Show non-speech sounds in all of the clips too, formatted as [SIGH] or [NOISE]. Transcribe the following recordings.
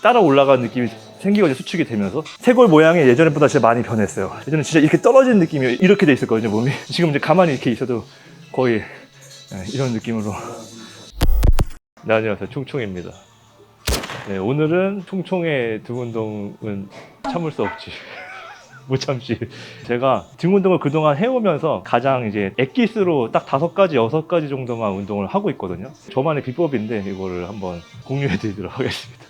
따라 올라가는 느낌이 생기거든요 수축이 되면서 쇄골 모양이 예전보다 진짜 많이 변했어요 예전에 진짜 이렇게 떨어지는 느낌이 이렇게 돼 있었거든요 몸이 [LAUGHS] 지금 이제 가만히 이렇게 있어도 거의 네, 이런 느낌으로 네 안녕하세요 총총입니다 네, 오늘은 총총의 등 운동은 참을 수 없지 [LAUGHS] 못 참지. 제가 등 운동을 그동안 해오면서 가장 이제 엑기스로 딱 다섯 가지, 여섯 가지 정도만 운동을 하고 있거든요. 저만의 비법인데 이거를 한번 공유해 드리도록 하겠습니다.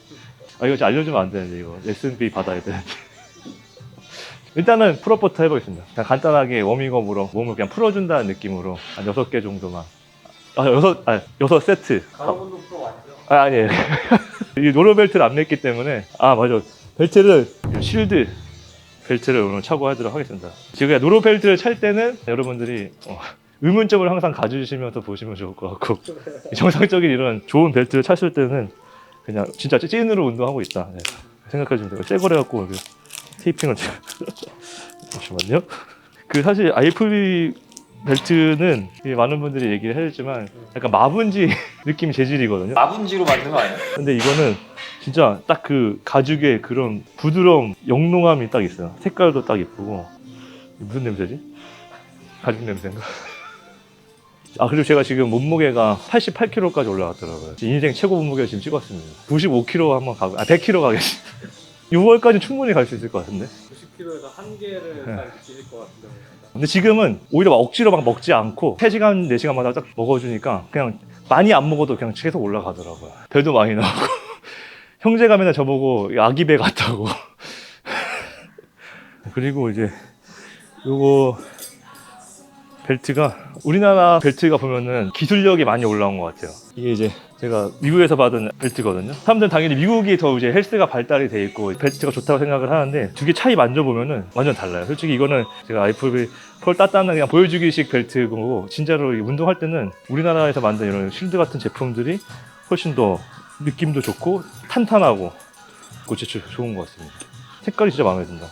아, 이거 좀 알려주면 안 되는데, 이거. 레슨비 받아야 되는데. 일단은 풀업부터 해보겠습니다. 그냥 간단하게 워밍업으로 몸을 그냥 풀어준다는 느낌으로 한 여섯 개 정도만. 아, 여섯, 아, 여섯 세트. 가로 운동 프로 아니죠? 아, 아니에요. [LAUGHS] 이 노로벨트를 안 맸기 때문에. 아, 맞아. 벨트를, 실드 벨트를 오늘 차고 하도록 하겠습니다. 지금 노로 벨트를 찰 때는 여러분들이 어, 의문점을 항상 가져주시면서 보시면 좋을 것 같고, [LAUGHS] 정상적인 이런 좋은 벨트를 찼을 때는 그냥 진짜 찐으로 운동하고 있다. 네. 생각하시면 돼요. 새 거래갖고 이렇게 테이핑을. [LAUGHS] 잠시만요. 그 사실 IFB 벨트는 많은 분들이 얘기를 해줬지만 약간 마분지 [LAUGHS] 느낌 재질이거든요. 마분지로 만든 거 아니야? 근데 이거는 진짜 딱 그 가죽의 그런 부드러움, 영롱함이 딱 있어요. 색깔도 딱 예쁘고 무슨 냄새지? 가죽 냄새인가? 아 그리고 제가 지금 몸무게가 88kg까지 올라갔더라고요. 인생 최고 몸무게 지금 찍었습니다. 95kg 한번 가고, 아 100kg 가겠습니다. [LAUGHS] 6월까지 충분히 갈 수 있을 것 같은데. 90kg에서 한계를 네. 딱 지실 것 같은데. 근데 지금은 오히려 막 억지로 막 먹지 않고 3시간, 4시간마다 딱 먹어주니까 그냥 많이 안 먹어도 그냥 계속 올라가더라고요. 배도 많이 나오고. [LAUGHS] 형제가 맨날 저보고 아기 배 같다고. [LAUGHS] 그리고 이제 요거 벨트가 우리나라 벨트가 보면은 기술력이 많이 올라온 것 같아요. 이게 이제 제가 미국에서 받은 벨트거든요. 사람들은 당연히 미국이 더 이제 헬스가 발달이 돼 있고 벨트가 좋다고 생각을 하는데 두 개 차이 만져보면은 완전 달라요. 솔직히 이거는 제가 IFB 펄 따따는 그냥 보여주기식 벨트고 진짜로 이 운동할 때는 우리나라에서 만든 이런 실드 같은 제품들이 훨씬 더 느낌도 좋고 탄탄하고 진짜 좋은 것 같습니다. 색깔이 진짜 마음에 든다.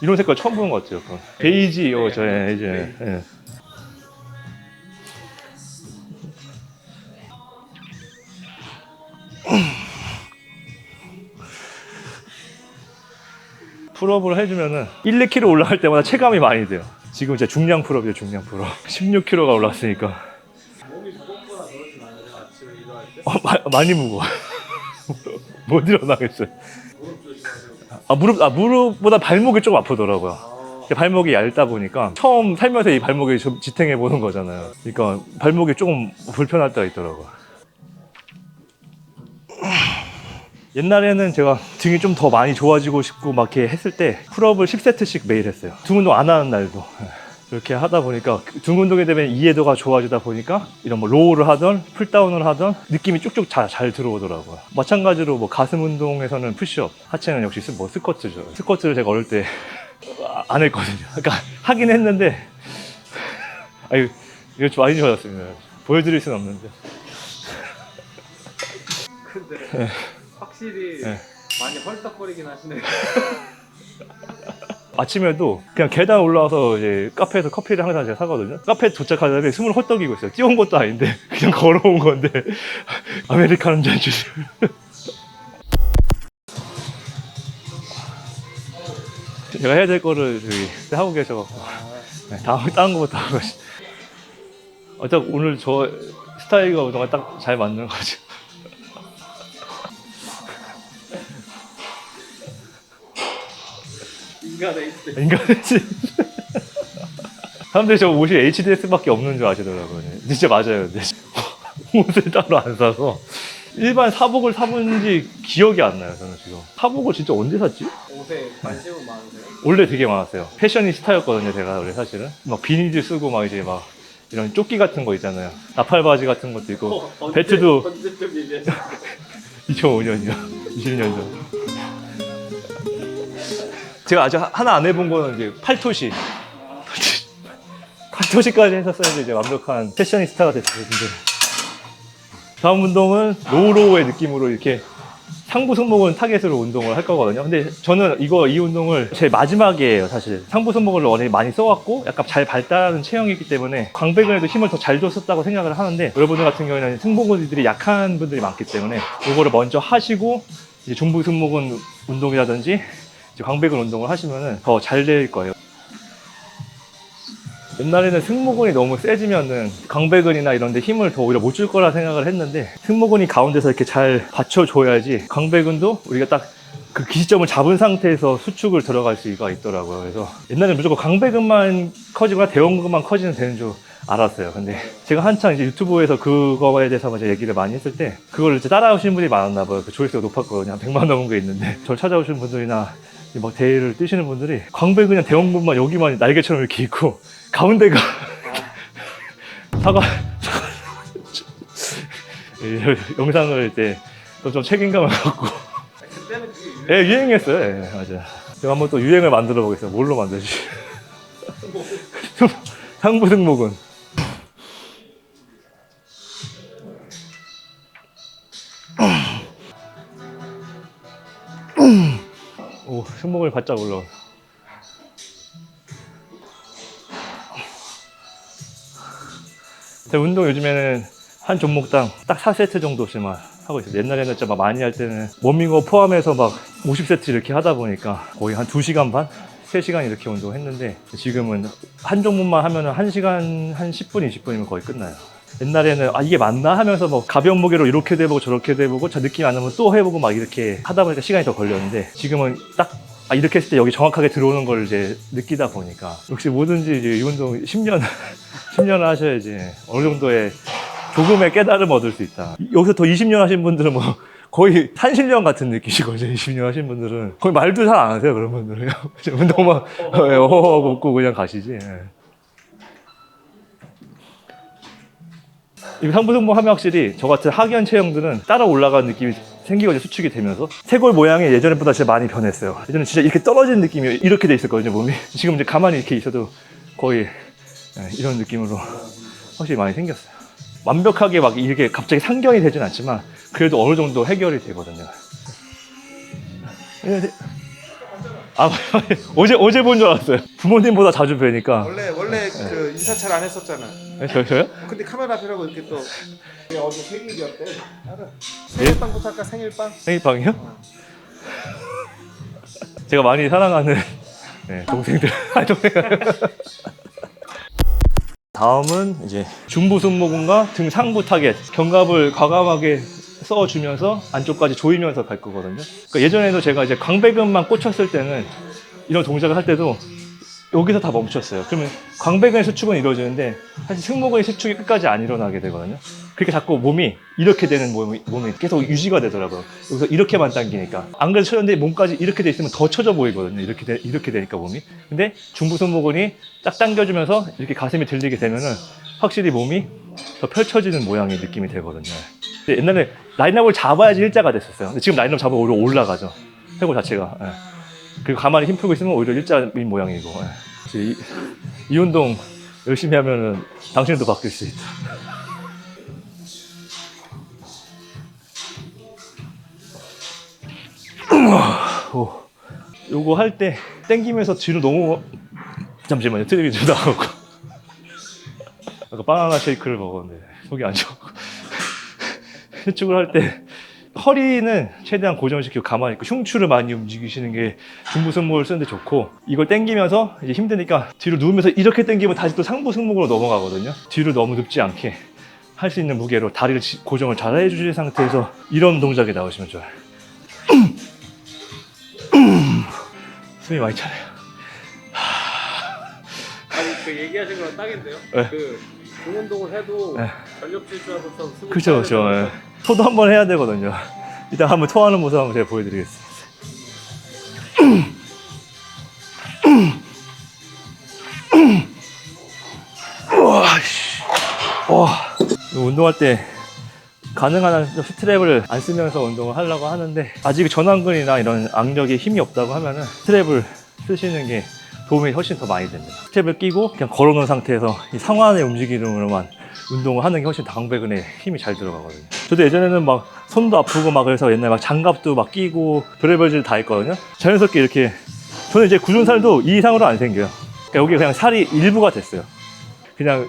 이런 색깔 처음 보는 것 같아요. 그건. 베이지, 어, 저, 예, 이제, 예. 풀업을 해주면은 1, 2kg 올라갈 때마다 체감이 많이 돼요. 지금 이제 중량 풀업이에요, 중량 풀업. 16kg가 올랐으니까. 몸이 무겁거나 그러진 않아요. 아침에 일어날 때. 어, 마- 많이 무거워. [LAUGHS] 못 일어나겠어요. 아, 무릎, 아, 무릎보다 발목이 조금 아프더라고요. 아, 발목이 얇다 보니까 처음 살면서 이 발목이 좀 지탱해 보는 거잖아요. 그러니까 발목이 조금 불편할 때가 있더라고요. 옛날에는 제가 등이 좀 더 많이 좋아지고 싶고 막 이렇게 했을 때 풀업을 10세트씩 매일 했어요. 등 운동 안 하는 날도. 그렇게 하다 보니까 등 운동에 되면 이해도가 좋아지다 보니까 이런 뭐 로우를 하던 풀다운을 하던 느낌이 쭉쭉 잘, 잘 들어오더라고요. 마찬가지로 뭐 가슴 운동에서는 푸시업, 하체는 역시 스- 뭐 스쿼트죠. 스쿼트를 제가 어릴 때 [LAUGHS] 안 했거든요. 그러니까 하긴 했는데 [LAUGHS] 아유 이거 좀 많이 좋아졌습니다. 보여드릴 수는 없는데 근데 확실히 네. 많이 헐떡거리긴 하시네요. [LAUGHS] 아침에도 그냥 계단 올라와서 이제 카페에서 커피를 항상 제가 사거든요. 카페 도착하자마자 숨을 헐떡이고 있어요. 뛰어온 것도 아닌데 [LAUGHS] 그냥 걸어온 건데 [LAUGHS] 아메리카노 한잔 주세요. 제가 해야 될 거를 저기 하고 계셔갖고 네, 다음 다른 거부터 하고 계시. 어차피 오늘 저 스타일과 운동가 딱잘 맞는 거죠. 인간의 있을 인간의 진 사람들이 저 옷이 HDS밖에 없는 줄 아시더라고요. 진짜 맞아요. 근데 [LAUGHS] 옷을 따로 안 사서 일반 사복을 사본 지 기억이 안 나요. 저는 지금 사복을 진짜 언제 샀지? 옷에 관심은 많으세요? 원래 되게 많았어요. 패셔니스타였거든요. 제가 원래 사실은 막 비니즈 쓰고 막 이제 막 이런 조끼 같은 거 있잖아요. 나팔 바지 같은 것도 있고 어, 언제- 벨트도 언제쯤 얘기하죠? 2005년이요. 20년 전. 제가 아직 하나 안 해본 거는 이제 팔토시. 팔토시까지 했었어야지 이제 완벽한 패셔니스타가 됐을 텐데. 다음 운동은 로우로우의 느낌으로 이렇게 상부 승모근 타겟으로 운동을 할 거거든요. 근데 저는 이거 이 운동을 제 마지막이에요, 사실. 상부 승모근을 원래 많이 써왔고 약간 잘 발달하는 체형이기 때문에 광배근에도 힘을 더 잘 줬었다고 생각을 하는데 여러분들 같은 경우에는 승모근들이 약한 분들이 많기 때문에 이거를 먼저 하시고 이제 중부 승모근 운동이라든지 이제 광배근 운동을 하시면은 더잘 될 거예요. 옛날에는 승모근이 너무 세지면은 광배근이나 이런 데 힘을 더 오히려 못 줄 거라 생각을 했는데 승모근이 가운데서 이렇게 잘 받쳐줘야지 광배근도 우리가 딱 그 기시점을 잡은 상태에서 수축을 들어갈 수가 있더라고요. 그래서 옛날에는 무조건 광배근만 커지거나 대원근만 커지면 되는 줄 알았어요. 근데 제가 한창 이제 유튜브에서 그거에 대해서 이제 얘기를 많이 했을 때 그걸 이제 따라오시는 분들이 많았나 봐요. 그 조회수가 높았거든요. 한 100만 넘은 게 있는데 저를 찾아오시는 분들이나 이 막 대회를 뛰시는 분들이 광배근이랑 대원근만 여기만 날개처럼 이렇게 있고 가운데가 [LAUGHS] 사과 [LAUGHS] 영상을 때좀 책임감을 갖고 그때는 예, 유행했어요. 예, 맞아요. 제가 한번 또 유행을 만들어 보겠습니다. 뭘로 만들지? [LAUGHS] 상부 승모근. 오, 승모근이 바짝 올라와. 제 운동 요즘에는 한 종목당 딱 4세트 정도씩만 하고 있어요. 옛날에는 진짜 막 많이 할 때는 워밍업 포함해서 막 50세트 이렇게 하다 보니까 거의 한 2시간 반? 3시간 이렇게 운동했는데 지금은 한 종목만 하면은 1시간 한 10분, 20분이면 거의 끝나요. 옛날에는 아 이게 맞나 하면서 뭐 가벼운 무게로 이렇게도 해보고 저렇게도 해보고 저 느낌이 안 나면 또 해보고 막 이렇게 하다 보니까 시간이 더 걸렸는데 지금은 딱 아, 이렇게 했을 때 여기 정확하게 들어오는 걸 이제 느끼다 보니까 역시 뭐든지 이제 이 운동 10년 10년을 [LAUGHS] 하셔야지 어느 정도의 조금의 깨달음 얻을 수 있다. 여기서 더 20년 하신 분들은 뭐 [LAUGHS] 거의 산신령 같은 느낌이거든요. [LAUGHS] 20년 하신 분들은 거의 말도 잘 안 하세요. 그런 분들은 운동만 예, 어허 웃고 그냥 가시지. 이 상부승모 하면 확실히 저 같은 하기한 체형들은 따라 올라가는 느낌이 생기거든요. 수축이 되면서 쇄골 모양이 예전보다 진짜 많이 변했어요. 예전에 진짜 이렇게 떨어지는 느낌이 이렇게 돼 있었거든요. 몸이 [LAUGHS] 지금 이제 가만히 이렇게 있어도 거의 예, 이런 느낌으로 확실히 많이 생겼어요. 완벽하게 막 이렇게 갑자기 상경이 되진 않지만 그래도 어느 정도 해결이 되거든요. 안녕하세요. 아, [LAUGHS] 어제 어제 본 줄 알았어요. 부모님보다 자주 뵈니까. 원래 원래 그 인사 잘 안 했었잖아. 네, 저, 저요? 근데 카메라 앞이라고 이렇게 또 어제 생일이었대. 알아. 예? 생일빵부터 할까 생일빵? 생일빵이요? [LAUGHS] 제가 많이 사랑하는 네, 동생들. [LAUGHS] 아, 동생. 다음은 이제 중부 승모근과 등 상부 타겟 견갑을 과감하게 써주면서 안쪽까지 조이면서 갈 거거든요. 그러니까 예전에도 제가 이제 광배근만 꽂혔을 때는 이런 동작을 할 때도 여기서 다 멈췄어요. 그러면 광배근의 수축은 이루어지는데 사실 승모근의 수축이 끝까지 안 일어나게 되거든요. 그러니까 자꾸 몸이 이렇게 되는 몸이, 몸이 계속 유지가 되더라고요. 여기서 이렇게만 당기니까. 안 그래도 쳐졌는데 몸까지 이렇게 돼 있으면 더 쳐져 보이거든요. 이렇게, 되, 이렇게 되니까 몸이. 근데 중부 승모근이 딱 당겨주면서 이렇게 가슴이 들리게 되면은 확실히 몸이 더 펼쳐지는 모양의 느낌이 되거든요. 근데 옛날에 라인업을 잡아야지 일자가 됐었어요. 근데 지금 라인업 잡으면 오히려 올라가죠. 회고 자체가. 예. 그리고 가만히 힘 풀고 있으면 오히려 일자인 모양이고. 예. 이, 이 운동 열심히 하면은 당신도 바뀔 수 있다. [LAUGHS] 오. 요거 할 때 땡기면서 뒤로 너무 잠시만요. 트림이 좀 나가고. 아까 바나나 쉐이크를 먹었는데 속이 안 좋고. 수축을 할 때 허리는 최대한 고정시키고 가만히 있고 흉추를 많이 움직이시는 게 중부 승모를 쓰는데 좋고 이걸 당기면서 이제 힘드니까 뒤로 누우면서 이렇게 당기면 다시 또 상부 승모로 넘어가거든요. 뒤로 너무 눕지 않게 할 수 있는 무게로 다리를 지- 고정을 잘 해주신 상태에서 이런 동작에 나오시면 좋아요. 숨이 많이 차네요. 아니 그 얘기하신 거랑 딱인데요. 네. 그 등 운동을 해도 네. 전력 질주하고서 그렇죠, 그렇죠. 차면서 예. 토도 한번 해야 되거든요. [LAUGHS] 이따 한번 토하는 모습 한번 제가 보여드리겠습니다. 와, 운동할 때 가능한 한 스트랩을 안 쓰면서 운동을 하려고 하는데 아직 전완근이나 이런 악력에 힘이 없다고 하면은 스트랩을 쓰시는 게 도움이 훨씬 더 많이 됩니다. 스텝을 끼고 그냥 걸어놓은 상태에서 이 상완의 움직임으로만 운동을 하는 게 훨씬 당배근에 힘이 잘 들어가거든요. 저도 예전에는 막 손도 아프고 막 그래서 옛날에 막 장갑도 막 끼고 별의별짓 다 했거든요. 자연스럽게 이렇게 저는 이제 굳은 살도 이 이상으로 안 생겨요. 그러니까 여기 그냥 살이 일부가 됐어요. 그냥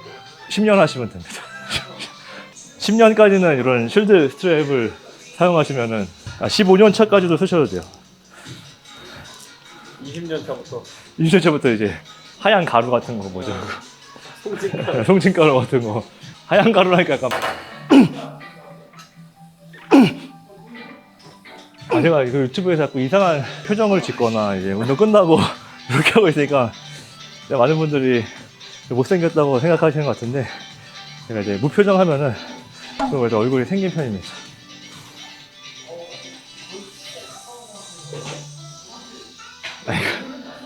10년 하시면 됩니다. [LAUGHS] 10년까지는 이런 쉴드 스트랩을 사용하시면은 아, 15년 차까지도 쓰셔도 돼요. 20년 차부터 20년 차부터 이제 하얀 가루 같은 거 뭐죠? [LAUGHS] 송진가 송진가루 같은 거. 하얀 가루라니까 약간. [CLEARS THROAT] 아, 제가 그 유튜브에서 자꾸 이상한 표정을 짓거나 이제 운동 끝나고 [LAUGHS] 이렇게 하고 있으니까 많은 분들이 못생겼다고 생각하시는 것 같은데 제가 이제 무표정 하면은 좀 그래도 얼굴이 생긴 편입니다.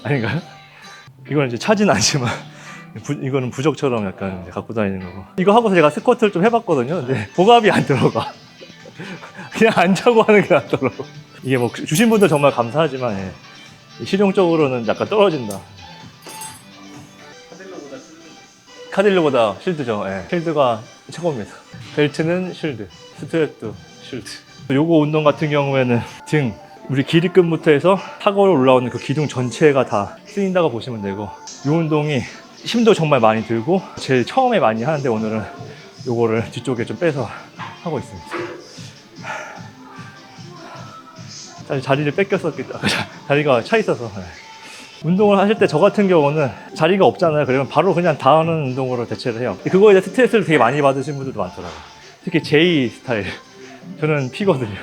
아닌가요? 이건 이제 차진 않지만 부- 이거는 부적처럼 약간 갖고 다니는 거고. 이거 하고서 제가 스쿼트를 좀 해봤거든요. 근데 복압이 안 들어가. [LAUGHS] 그냥 안 자고 하는 게 낫더라고. 이게 뭐 주신 분들 정말 감사하지만 예. 실용적으로는 약간 떨어진다. 카딜로보다 카딜로보다 실드죠. 예. 실드가 최고입니다. 벨트는 실드 스트랩도 실드. 요거 운동 같은 경우에는 등 우리 기립근부터 해서 타거로 올라오는 그 기둥 전체가 다 쓰인다고 보시면 되고 이 운동이 힘도 정말 많이 들고 제일 처음에 많이 하는데 오늘은 요거를 뒤쪽에 좀 빼서 하고 있습니다. 자리를 뺏겼었기 때문에 [LAUGHS] 자리가 차 있어서. 네. 운동을 하실 때 저 같은 경우는 자리가 없잖아요. 그러면 바로 그냥 다 하는 운동으로 대체를 해요. 그거에 대해 스트레스를 되게 많이 받으신 분들도 많더라고요. 특히 J 스타일. 저는 P거든요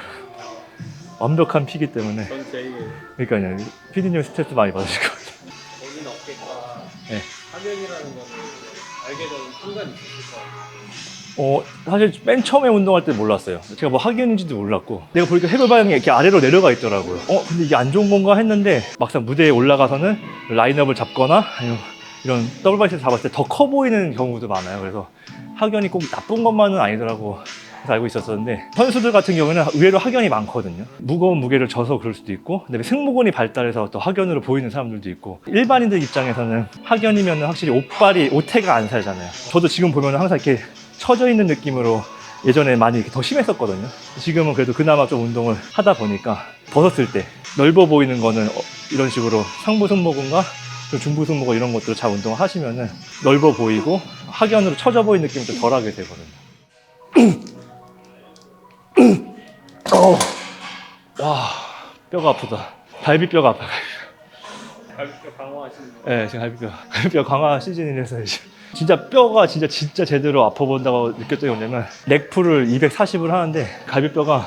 완벽한 P기 때문에 전 제일 그러니까요 피디님 스트레스 많이 받으실 것 같아요 본인 어깨가 네. 화면이라는 거는 알게 된 순간이 있을 것 같아요. 어, 사실 맨 처음에 운동할 때 몰랐어요. 제가 뭐 하기인지도 몰랐고. 내가 보니까 해골 방향이 이렇게 아래로 내려가 있더라고요. 어, 근데 이게 안 좋은 건가 했는데 막상 무대에 올라가서는 라인업을 잡거나 아니면 이런 더블 바이스 잡았을 때 더 커 보이는 경우도 많아요. 그래서 학연이 꼭 나쁜 것만은 아니더라고. 알고 있었었는데 선수들 같은 경우는 의외로 학연이 많거든요. 무거운 무게를 져서 그럴 수도 있고, 그다음에 승모근이 발달해서 또 학연으로 보이는 사람들도 있고, 일반인들 입장에서는 학연이면 확실히 옷발이 옷태가 안 살잖아요. 저도 지금 보면 항상 이렇게 처져 있는 느낌으로 예전에 많이 더 심했었거든요. 지금은 그래도 그나마 좀 운동을 하다 보니까 벗었을 때 넓어 보이는 거는 어, 이런 식으로 상부 승모근과 좀 중부 승모근 이런 것들을 잘 운동을 하시면은 넓어 보이고 하견으로 처져 보이는 느낌이 좀 덜하게 되거든요. 어. 와 뼈가 아프다. 갈비뼈가 아파. 가볍게 강화하시는 거. 네, 지금 갈비뼈, 갈비뼈 강화 시즌이라서 이제 진짜 뼈가 진짜 진짜 제대로 아파 본다고 느꼈던 게 뭐냐면 렉풀을 240을 하는데 갈비뼈가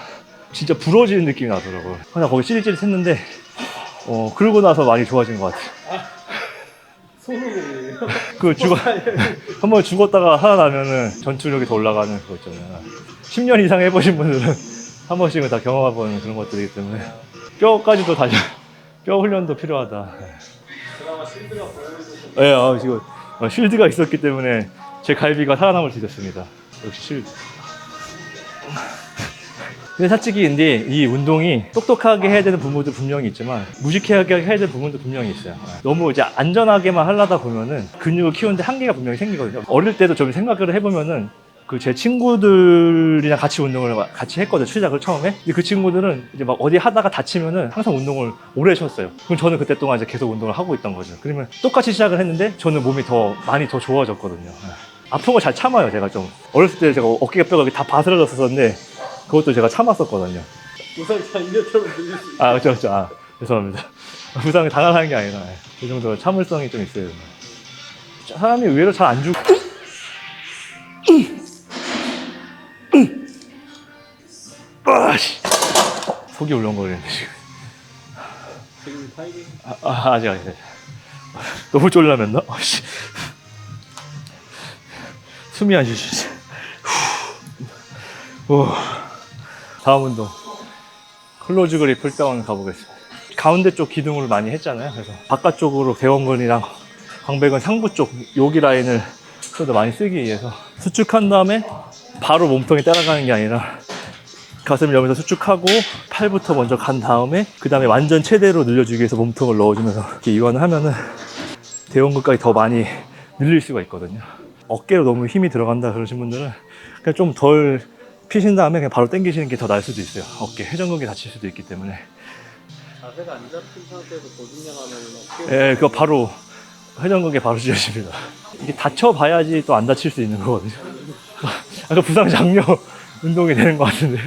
진짜 부러지는 느낌이 나더라고요. 그냥 거기 찌릿찌릿 했는데 어 그러고 나서 많이 좋아진 것 같아요. 손으로 그 죽어 한 번 죽었다가 살아나면은 전투력이 더 올라가는 그거 있잖아요. 10년 이상 해보신 분들은 [LAUGHS] 한 번씩은 다 경험해보는 그런 것들이기 때문에 뼈까지도 다시 [LAUGHS] 뼈 훈련도 필요하다. 그나마 실드가 보여줘서 네, 아, 지금 어, 쉴드가 있었기 때문에 제 갈비가 살아남을 수 있었습니다. 역시 쉴드. [LAUGHS] 근데 솔직히 근데 이 운동이 똑똑하게 해야 되는 부분도 분명히 있지만 무식하게 해야 되는 부분도 분명히 있어요. 너무 이제 안전하게만 하려다 보면은 근육을 키우는데 한계가 분명히 생기거든요. 어릴 때도 좀 생각을 해보면은 그 제 친구들이랑 같이 운동을 같이 했거든요. 시작을 처음에. 근데 그 친구들은 이제 막 어디 하다가 다치면은 항상 운동을 오래 쉬었어요. 그럼 저는 그때 동안 이제 계속 운동을 하고 있던 거죠. 그러면 똑같이 시작을 했는데 저는 몸이 더 많이 더 좋아졌거든요. 네. 아픈 거잘 참아요. 제가 좀 어렸을 때 제가 어깨가 뼈가 다 바스러졌었는데 그것도 제가 참았었거든요. 우선 장려처럼 들릴 수 있어요. 아, 그렇죠, 그렇죠. 아, 죄송합니다. [LAUGHS] 부상이 당연한 게 아니라 예. 그 정도 참을성이 좀 있어야 된다. 사람이 의외로 잘 안 죽. 아 속이 울렁거리는데 지금. 지금 타이밍 아, 아 아직 아직. 아직. 너무 쫄라면나? 아씨. 숨이 안 쉬시지. 후. 다음 운동. 클로즈 그립 풀다운 가보겠습니다. 가운데 쪽 기둥을 많이 했잖아요. 그래서 바깥쪽으로 대원근이랑 광배근 상부 쪽 여기 라인을 좀 더 많이 쓰기 위해서 수축한 다음에 바로 몸통에 따라가는 게 아니라 가슴을 열면서 수축하고 팔부터 먼저 간 다음에 그 다음에 완전 최대로 늘려주기 위해서 몸통을 넣어주면서 이렇게 이완을 하면은 대원근까지 더 많이 늘릴 수가 있거든요. 어깨로 너무 힘이 들어간다 그러신 분들은 그냥 좀 덜 피신 다음에 그냥 바로 당기시는 게 더 나을 수도 있어요. 어깨 회전근이 다칠 수도 있기 때문에. 자세가 안 잡힌 상태에서 보증량 하면 어떻게 예, 그거 바로 회전근개 바로 찢어집니다. 이게 다쳐봐야지 또 안 다칠 수 있는 거거든요. [LAUGHS] 아까 부상 장려 [LAUGHS] 운동이 되는 것 같은데.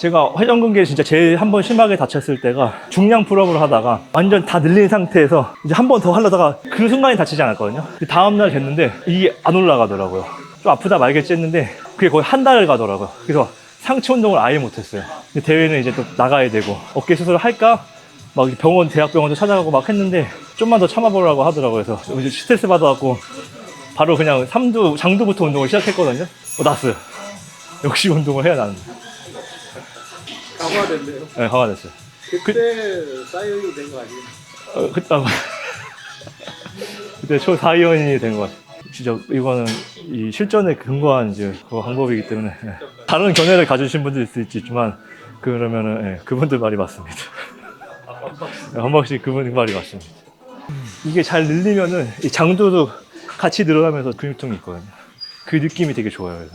제가 회전근개 진짜 제일 한 번 심하게 다쳤을 때가 중량 풀업을 하다가 완전 다 늘린 상태에서 이제 한 번 더 하려다가 그 순간에 다치지 않았거든요. 그 다음날 됐는데 이게 안 올라가더라고요. 좀 아프다 말겠지 했는데 그게 거의 한 달을 가더라고요. 그래서 상체 운동을 아예 못했어요. 대회는 이제 또 나가야 되고 어깨 수술을 할까? 막 병원, 대학병원도 찾아가고 막 했는데 좀만 더 참아보라고 하더라고요. 그래서 이제 스트레스 받아갖고 바로 그냥 삼두, 장두부터 운동을 시작했거든요. 어, 났어요. 역시 운동을 해야 나는. 강화된대요. 네, 강화됐어요. 그때 사이언이 된 거 아니에요? 어, 그때, 아, [LAUGHS] 그때 초 4위원이 된 것 같아요. 진짜 이거는 이 실전에 근거한 이제 그 방법이기 때문에 예. 다른 견해를 가지신 분들 있을 수 있지만 그러면은 예, 그분들 말이 맞습니다. 예, 한 번씩 그분 말이 맞습니다. 이게 잘 늘리면은 이 장도도 같이 늘어나면서 근육통이 있거든요. 그 느낌이 되게 좋아요. 그래서.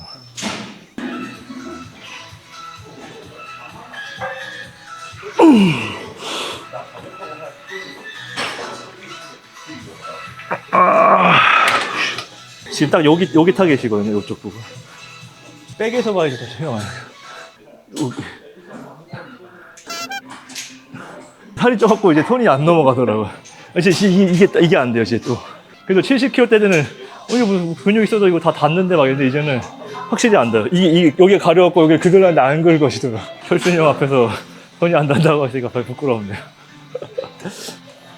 지금 딱 여기 여기 타겟이거든요. 이쪽 부분. 백에서 봐야지 더 여기. 살이 쪄갖고 이제 톤이 안 넘어가더라고요. 이제 이게 이게 이게 안 돼요. 이제 또. 그래도 70kg 때는 어, 이거 무슨 근육 있어도 이거 다 닿는데 막 이런데 이제는 확실히 안 닿아요. 이게, 이게 여기 가려갖고 여기 그들한테 안 긁어지더라. 혈순이 형 앞에서 손이 안 닿는다고 하시니까 별 부끄러운데요.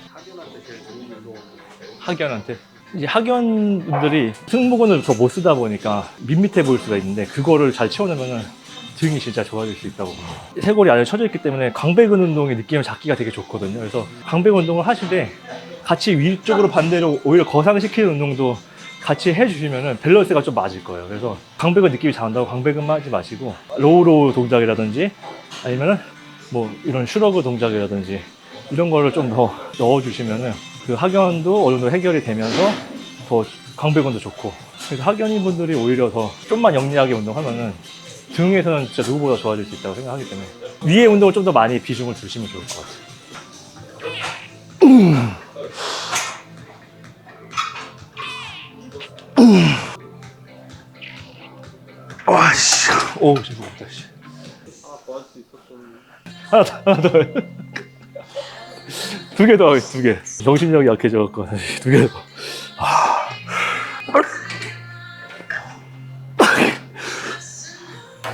학연한테 제일 좋은 운동. 학연한테 이제 학연 분들이 승모근을 더 못 쓰다 보니까 밋밋해 보일 수가 있는데 그거를 잘 채워내면은 등이 진짜 좋아질 수 있다고 봅니다. 쇄골이 안에 쳐져 있기 때문에 광배근 운동의 느낌을 잡기가 되게 좋거든요. 그래서 광배근 운동을 하시되 같이 위쪽으로 반대로 오히려 거상시키는 운동도 같이 해주시면은 밸런스가 좀 맞을 거예요. 그래서 광배근 느낌이 잘한다고 광배근만 하지 마시고 로우로우 동작이라든지 아니면은 뭐 이런 슈러그 동작이라든지 이런 거를 좀 더 넣어주시면은 그 학연도 어느 정도 해결이 되면서 더 광배근도 좋고 그래서 학연인 분들이 오히려 더 좀만 영리하게 운동하면은 등에서는 진짜 누구보다 좋아질 수 있다고 생각하기 때문에 위에 운동을 좀 더 많이 비중을 두시면 좋을 것 같아요. 와씨, 오, 지금 없다 씨. 하나 더할수 있었던. 하나 더, 하나 더. 두 개 더 두 개. 정신력이 약해져갖고, 두 개 더. 아.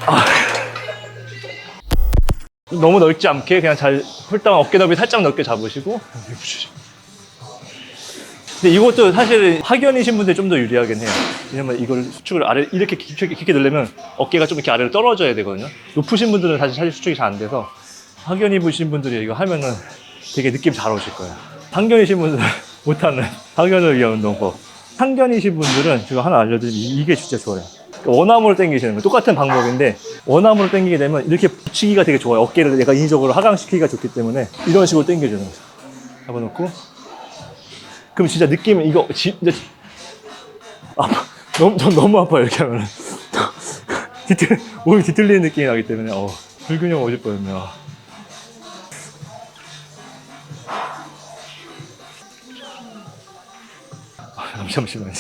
아. 너무 넓지 않게 그냥 잘 홀당 어깨 넓이 살짝 넓게 잡으시고 근데 이것도 사실 학연이신 분들 좀더 유리하긴 해요. 왜냐면 이걸 수축을 아래 이렇게 깊게, 깊게 늘려면 어깨가 좀 이렇게 아래로 떨어져야 되거든요. 높으신 분들은 사실 수축이 잘 안 돼서 학연 입으신 분들이 이거 하면은 되게 느낌 잘 오실 거예요. 상견이신 분들은 [LAUGHS] 못하는 학연을 위한 운동법. 상견이신 분들은 제가 하나 알려드리면 이- 이게 진짜 좋아요. 원암으로 당기시는 거 똑같은 방법인데 원암으로 당기게 되면 이렇게 붙이기가 되게 좋아요. 어깨를 내가 인위적으로 하강시키기가 좋기 때문에 이런 식으로 당겨주는 거죠. 잡아놓고 그럼 진짜 느낌은 이거 지, 진짜 아파 [LAUGHS] 너무 전 너무 아파요 이렇게 하면은 [LAUGHS] 뒤틀 몸이 뒤틀리는 느낌이 나기 때문에 어 불균형 오실 뻔했네요. 아, 잠시만요.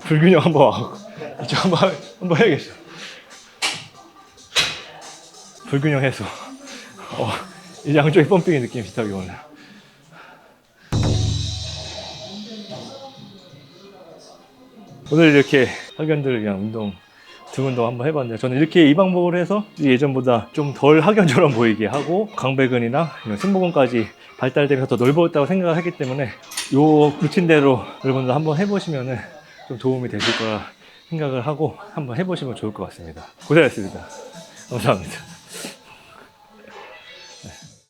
불균형 한번 와고 이쪽 한번 한번 해야겠어. 불균형 해소. 어, 이 양쪽에 펌핑의 느낌이 비슷하게 오네. 오늘 이렇게 학연들을 위한 운동 등 운동 한번 해봤는데 저는 이렇게 이 방법을 해서 예전보다 좀 덜 학연처럼 보이게 하고 강배근이나 이런 승모근까지 발달되면서 더 넓어졌다고 생각을 하기 때문에 요 루틴대로 여러분들 한번 해보시면은 좀 도움이 되실 거라 생각을 하고 한번 해보시면 좋을 것 같습니다. 고생하셨습니다. 감사합니다.